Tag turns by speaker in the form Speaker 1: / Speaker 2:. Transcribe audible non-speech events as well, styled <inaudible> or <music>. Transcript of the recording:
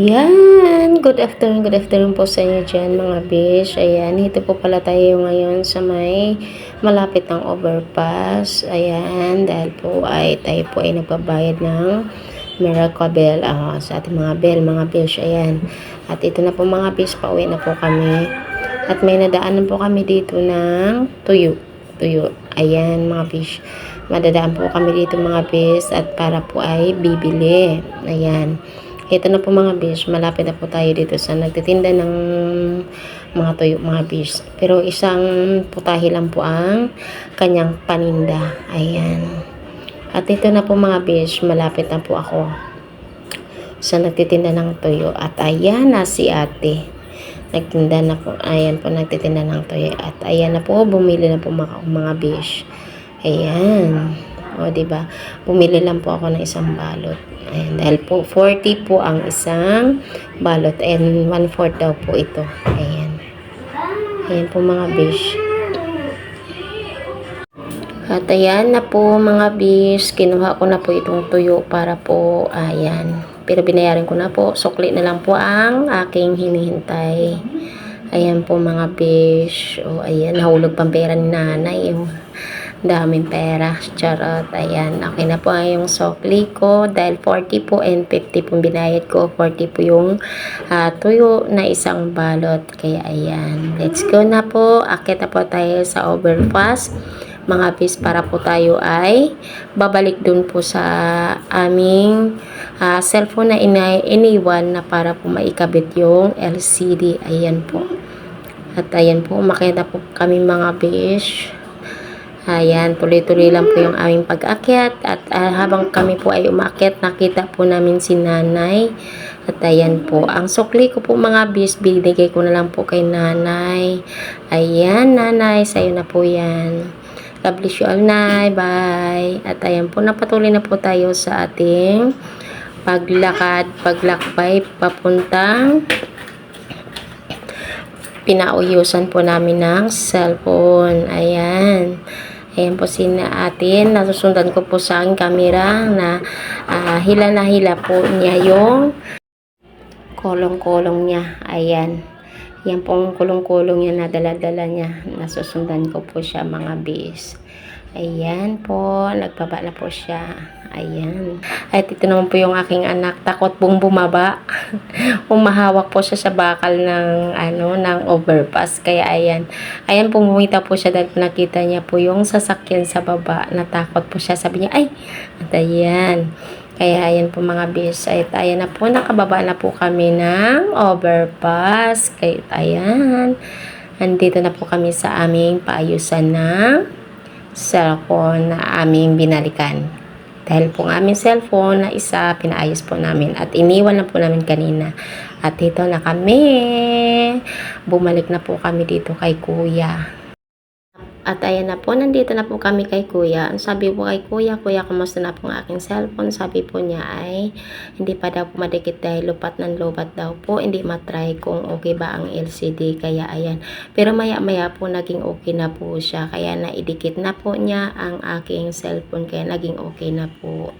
Speaker 1: Yan, good afternoon, good afternoon po sa inyo dyan mga bish. Ayan, dito po pala tayo ngayon sa may malapit ng overpass. Ayan, dahil po ay tayo po ay nagbabayad ng Miracle Bell ah, sa ating mga bell, mga bish. Ayan, at ito na po mga bish, pauwi na po kami. At may nadaanan po kami dito ng tuyo. Tuyo. Ayan, mga bish. Madadaan po kami dito mga bish at para po ay bibili. Ayan. Ito na po mga bish, malapit na po tayo dito sa nagtitinda ng mga tuyo, mga bish. Pero isang putahe lang po ang kanyang paninda. Ayan. At ito na po mga bish, malapit na po ako sa nagtitinda ng tuyo. At ayan na si ate. Nagtinda na po, ayan po, nagtitinda ng tuyo. At ayan na po, bumili na po mga, mga bish. Ayan. O, ba? Bumili lang po ako ng isang balot. Ayan, dahil po 40 po ang isang balot and 1/4 daw po ito. Ayan. Ayan po mga bish. At ayan na po mga bish. Kinuha ko na po itong tuyo para po, ayan. Pero binayaran ko na po. Sukli na lang po ang aking hinihintay. Ayan po mga bish. O ayan, nahulog pang pera ni nanay. Oh daming pera. Charot. Ayan. Okay na po yung sokli ko. Dahil 40 po and 50 po binayad ko. 40 po yung uh, tuyo na isang balot. Kaya ayan. Let's go na po. Akit na po tayo sa overpass. Mga bis para po tayo ay babalik dun po sa aming uh, cellphone na ina iniwan na para po maikabit yung LCD. Ayan po. At ayan po, makita po kami mga bish. Ayan, tuloy-tuloy lang po yung aming pag-akyat at uh, habang kami po ay umakyat, nakita po namin si nanay. At ayan po, ang sukli ko po mga bis, binigay ko na lang po kay nanay. Ayan, nanay, sa'yo na po yan. God bless you all, nay. Bye. At ayan po, napatuloy na po tayo sa ating paglakad, paglakbay, papuntang pinauyusan po namin ng cellphone. Ayan. Ayan po si na atin. Nasusundan ko po sa aking camera na uh, hila na hila po niya yung kolong-kolong niya. Ayan. Yan pong kulong-kulong niya na dala-dala niya. Nasusundan ko po siya mga bis. Ayan po. Nagbaba na po siya. Ayan. At ito naman po yung aking anak. Takot pong bumaba. <laughs> Umahawak po siya sa bakal ng, ano, ng overpass. Kaya ayan. Ayan po bumita po siya dahil nakita niya po yung sasakyan sa baba. Natakot po siya. Sabi niya, ay, at ayan. Kaya ayan po mga bis. At ayan na po. Nakababa na po kami ng overpass. Kaya ayan. Andito na po kami sa aming paayusan ng cellphone na aming binalikan. Dahil po ang aming cellphone na isa, pinaayos po namin. At iniwan na po namin kanina. At dito na kami. Bumalik na po kami dito kay kuya. At ayan na po, nandito na po kami kay kuya. Ang sabi po kay kuya, kuya, kumusta na po ang aking cellphone? Sabi po niya ay, hindi pa daw po madikit dahil lupat ng lupat daw po. Hindi matry kung okay ba ang LCD. Kaya ayan. Pero maya maya po naging okay na po siya. Kaya naidikit na po niya ang aking cellphone. Kaya naging okay na po.